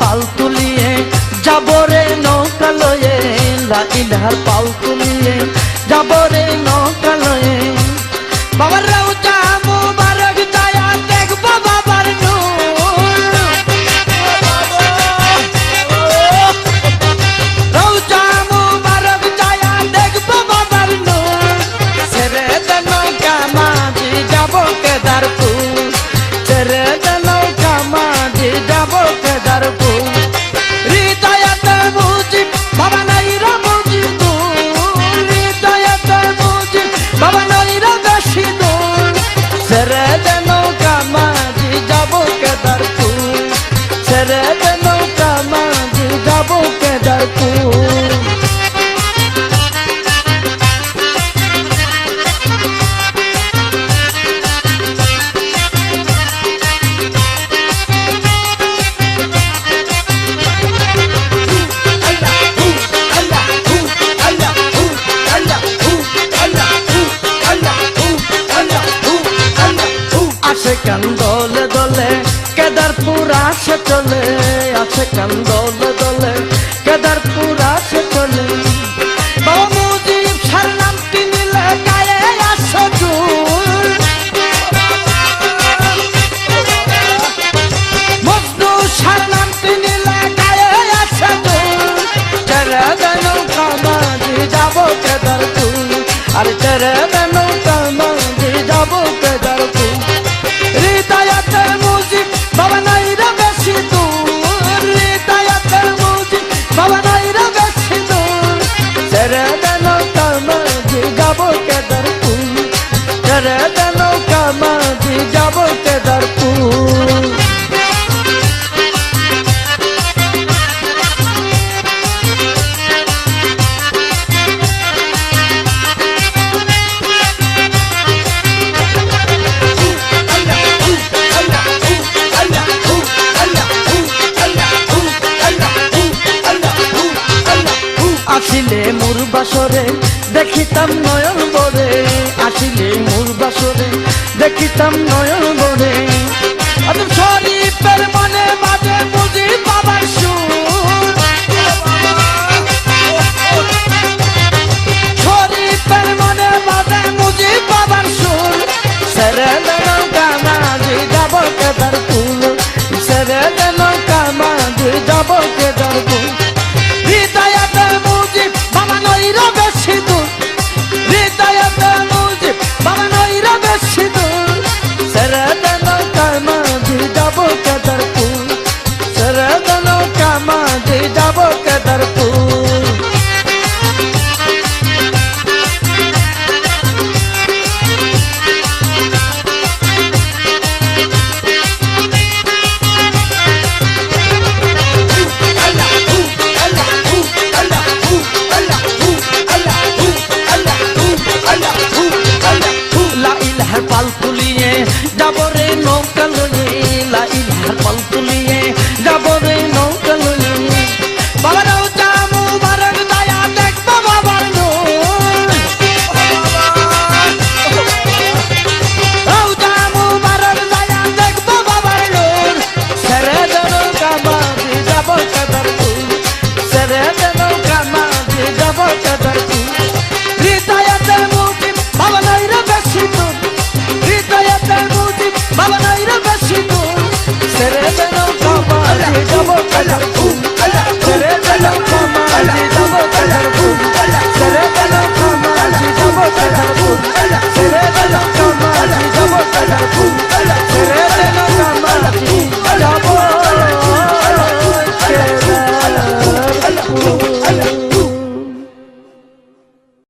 পাল তুলিয়ে যাবরে নৌকা লয়ে। লাইলার পাল com Tere de no kama di jabo ke dar pool Tere de no kama di jabo ke dar pool দেখিতাম নয়ন গড়ে আমি শরীফের মনে মাঝে বুঝি বাবার সুর। শরীফের মনে মাঝে বুঝি বাবার সুর। সেরে দেন কামাজি যাব কেদার কুল সেরে দেন কামাজি যাব